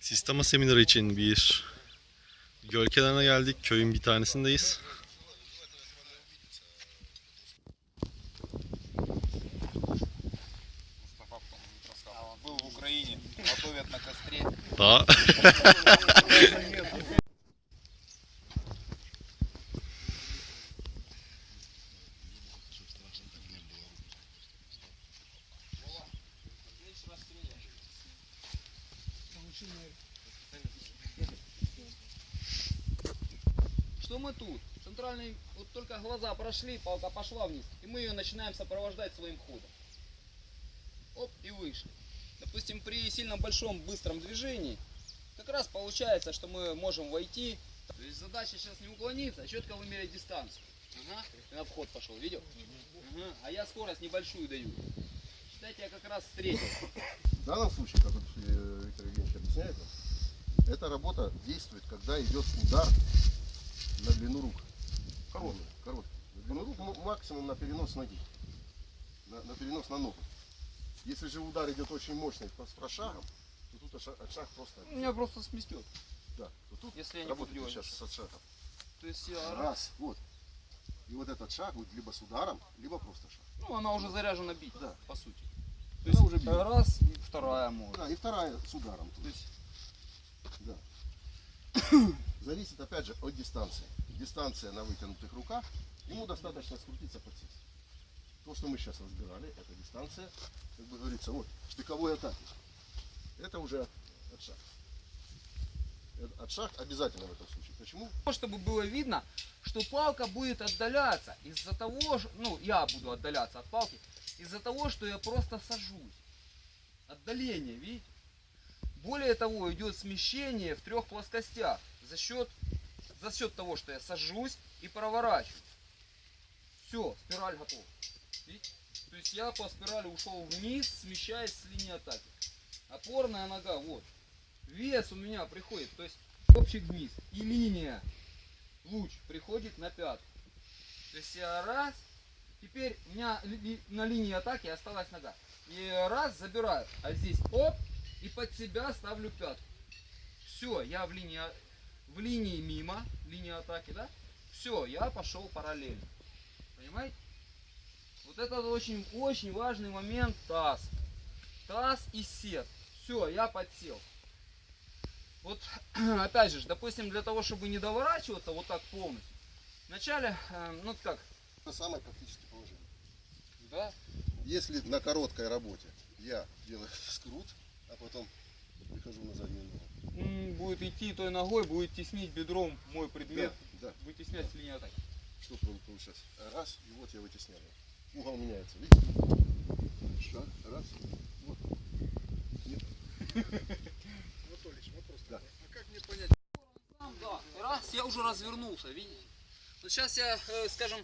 Sistema semineri için bir göl kenarına geldik. Köyün bir tanesindeyiz. Daha Что мы тут? Центральный, вот только глаза прошли, палка пошла вниз, и мы ее начинаем сопровождать своим ходом. Оп, и вышли. Допустим, при сильно большом быстром движении, как раз получается, что мы можем войти. То есть задача сейчас не уклониться, а четко вымерить дистанцию. Ага, на вход пошел, видел? Ага, а я скорость небольшую даю. Считайте, я как раз встретил. В данном случае, как э, Виктор Евгеньевич объясняет, эта работа действует, когда идет удар длину рук. Короткий. Короткий. На длину рук м- максимум на перенос ноги. На, на перенос на ногу. Если же удар идет очень мощный по- прошагом, то тут от ша- от шаг просто... Меня просто сместет. Да, то тут Если я не буду сейчас с отшагом. То есть я раз, Раз, вот. И вот этот шаг будет либо с ударом, либо просто шаг. ну она уже заряжена бить, Да. по сути. То есть уже бьет. раз и вторая может. Да, и вторая с ударом. То есть Да. Зависит опять же от дистанции. Дистанция на вытянутых руках, ему достаточно скрутиться под сись. То, что мы сейчас разбирали, это дистанция, как бы говорится, вот, штыковой атаки. Это уже от, шаг. Э, обязательно в этом случае. Почему? чтобы было видно, что палка будет отдаляться из-за того, что, ну, я буду отдаляться от палки, из-за того, что я просто сажусь. Отдаление, видите? Более того, идет смещение в трех плоскостях за счет, за счет того, что я сажусь и проворачиваю. Все, спираль готова. То есть я по спирали ушел вниз, смещаясь с линии атаки. Опорная нога, вот. Вес у меня приходит, то есть копчик вниз. И линия, луч приходит на пятку. То есть я раз, теперь у меня на линии атаки осталась нога. И раз забираю, а здесь оп, и под себя ставлю пятку. Все, я в линии, в линии мимо, линии атаки, да? Все, я пошел параллельно. Понимаете? Вот это очень, очень важный момент таз. Таз и сет. Все, я подсел. Вот, опять же, допустим, для того, чтобы не доворачиваться вот так полностью, вначале, э, ну как, Это самое практическое положение. да, Если на короткой работе я делаю скрут, а потом прихожу на заднюю ногу. М, будет идти той ногой, будет теснить бедром мой предмет, Да, да. будет теснять с линии атаки. Что будет получаться? Раз, и вот я вытесняю. Угол меняется, видите? Шаг, раз, вот. Нет. Анатолич, вопрос Да. такой. А как мне понять, да, раз, я уже развернулся, видите? Вот сейчас я, э, скажем,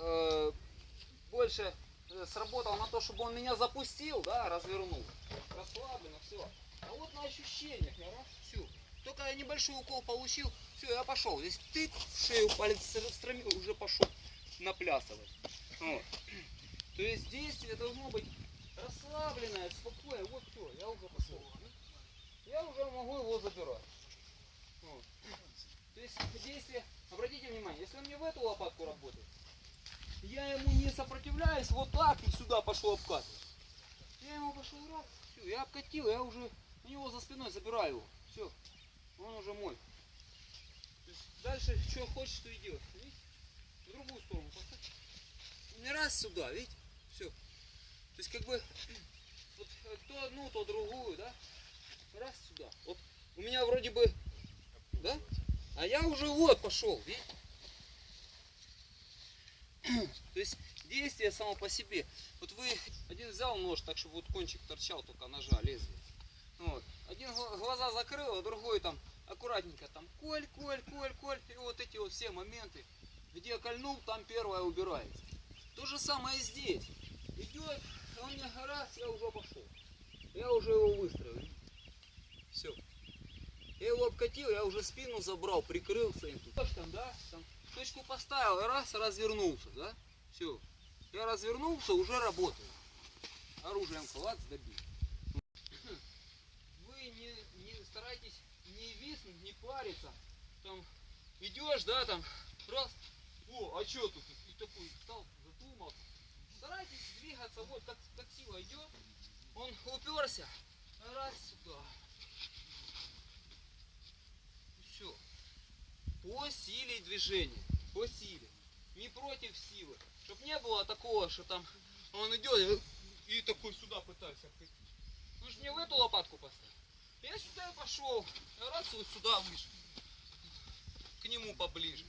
э, больше э, сработал на то, чтобы он меня запустил, да, развернул. Расслабленно, все. А вот на ощущениях я раз, все. Только я небольшой укол получил, все, я пошел. Здесь ты в шею палец стромил, уже пошел наплясывать. Вот. То есть действие должно быть расслабленное, спокойное. Вот все, я уже пошел. Я уже могу его забирать. Вот. То есть действие, обратите внимание, если он мне в эту лопатку работает, я ему не сопротивляюсь, вот так и сюда пошел обкатывать. Я ему пошел раз, все, я обкатил, я уже у него за спиной забираю его. Все, он уже мой. Дальше что хочешь, то и делай. Видите? В другую сторону поставь. Не раз сюда, видите? Все. То есть как бы вот э, то одну, то другую, да? Раз сюда. Вот у меня вроде бы, да? А я уже вот пошел, видите? То есть действие само по себе. Вот вы один взял нож, так чтобы вот кончик торчал только ножа, лезвие. Вот. Один гла- глаза закрыл, а другой там аккуратненько там коль, коль, коль, коль. И вот эти вот все моменты, где кольнул, там первое убирается. То же самое здесь. Идет, он мне раз, я уже пошел. Я уже его выстроил. Все. Я его обкатил, я уже спину забрал, прикрылся им там, да? Там точку поставил, раз, развернулся, да? Все. Я развернулся, уже работаю. Оружием клац добил. Вы не, не старайтесь старайтесь виснуть, не париться. Там идешь, да, там, раз, о, а что тут? И такой встал, задумался. Старайтесь двигаться, вот как, как сила идет. Он уперся, раз сюда. Все. По силе движения, по силе. Не против силы. Чтоб не было такого, что там он идет и такой сюда пытается. Ну же мне в эту лопатку поставил. Я сюда и пошел. Раз вот сюда вышел. К нему поближе.